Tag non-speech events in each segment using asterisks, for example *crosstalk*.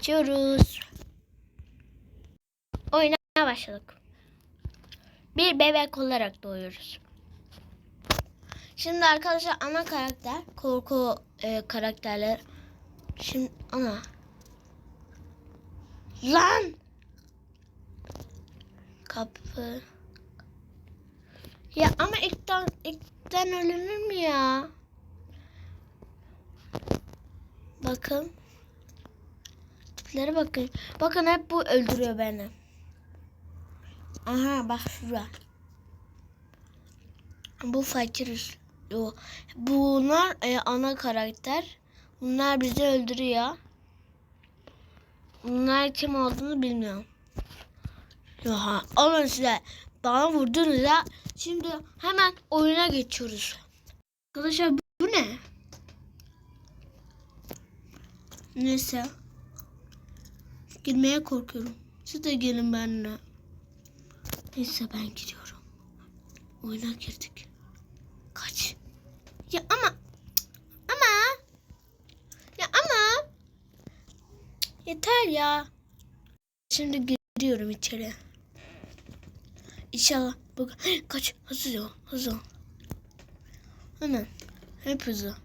geçiyoruz. Oyuna başladık. Bir bebek olarak doğuyoruz. Şimdi arkadaşlar ana karakter, korku e, karakterler. Şimdi ana. Lan! Kapı. Ya ama ilkten, ilkten ölünür ya? Bakın. Tiplere bakın. Bakın hep bu öldürüyor beni. Aha bak şurada. Bu fakir. Yo. Bunlar e, ana karakter. Bunlar bizi öldürüyor. Bunlar kim olduğunu bilmiyorum. Ya alın size. Bana vurdunuz ya. Şimdi hemen oyuna geçiyoruz. Arkadaşlar bu ne? Neyse. Girmeye korkuyorum. Siz de gelin benimle. Neyse ben gidiyorum. Oyuna girdik. Kaç. Ya ama. Ama. Ya ama. Yeter ya. Şimdi giriyorum içeri. İnşallah. Bak. *gasps* Kaç. Hızlı ol. Hızlı ol. Hemen. Hep hızlı.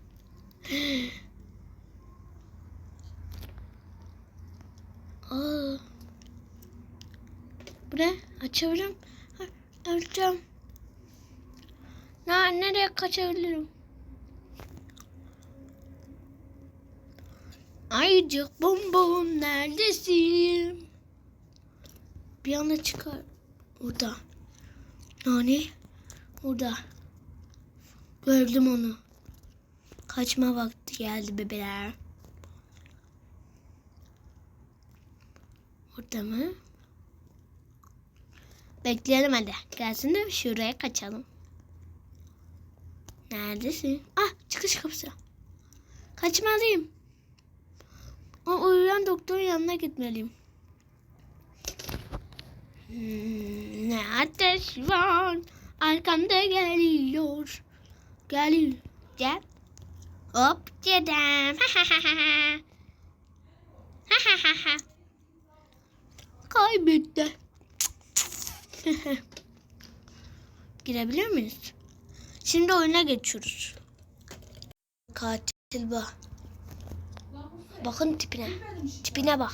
*gasps* Bu ne? Açabilirim. Ha, Öleceğim. Nereye kaçabilirim? Ayıcık bum neredesin? Bir anda çıkar. Orada. Nani? Orada. Gördüm onu. Kaçma vakti geldi bebeler. Orada mı? Bekleyelim hadi. Gelsin de şuraya kaçalım. Neredesin? Ah çıkış kapısı. Kaçmalıyım. O uyuyan doktorun yanına gitmeliyim. Hmm, ne ateş var arkamda geliyor. Geliyor. Gel. Hop dedem. Kaybetti. *laughs* Girebiliyor muyuz? Şimdi oyuna geçiyoruz. Katil bu. Bakın tipine. Tipine bak.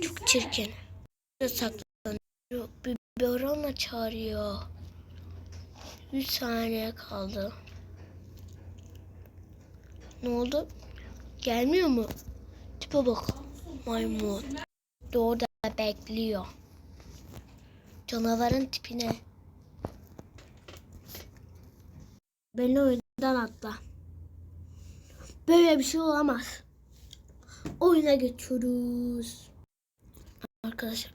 Çok çirkin. Saklanıyor. Bir Biberonla çağırıyor. 3 saniye kaldı. Ne oldu? Gelmiyor mu? Tipe bak. Maymun. Doğru da bekliyor. Canavarın tipine. Beni oyundan atla. Böyle bir şey olamaz. Oyuna geçiyoruz. Arkadaşlar.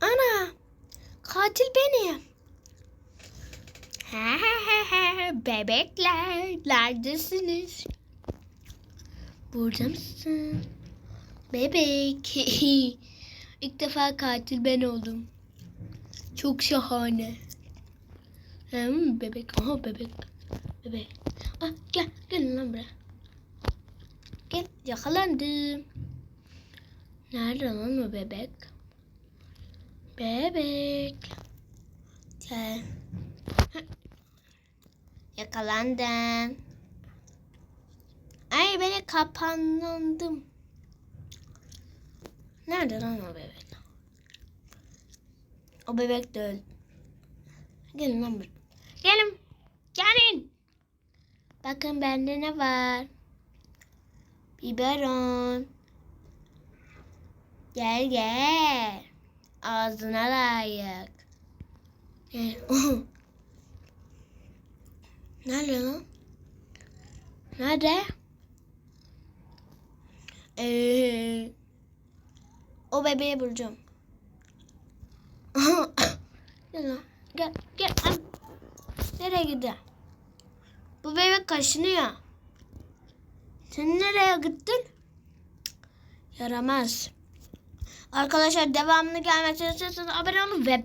Ana! Katil benim. *laughs* Bebekler neredesiniz? Burada mısın? Bebek. *laughs* İlk defa katil ben oldum. Çok şahane. Hem bebek. Aha bebek. Bebek. Ah, gel. Gel lan buraya. Gel. Yakalandım. Nerede lan o bebek? Bebek. Gel. Yakalandım. Ay beni kapanlandım. Nerede lan o bebek? O bebek de öldü. Gelin lan buraya. Gelin. Gelin. Bakın bende ne var? Biberon. Gel gel. Ağzına layık. Gel. *laughs* Nerede lan? Nerede? Ee, o bebeği bulacağım. *coughs* gel. Gel. Gel. Nereye gidiyor? Bu bebek kaşınıyor. Sen nereye gittin? Yaramaz. Arkadaşlar devamını gelmesini istiyorsanız abone olun ve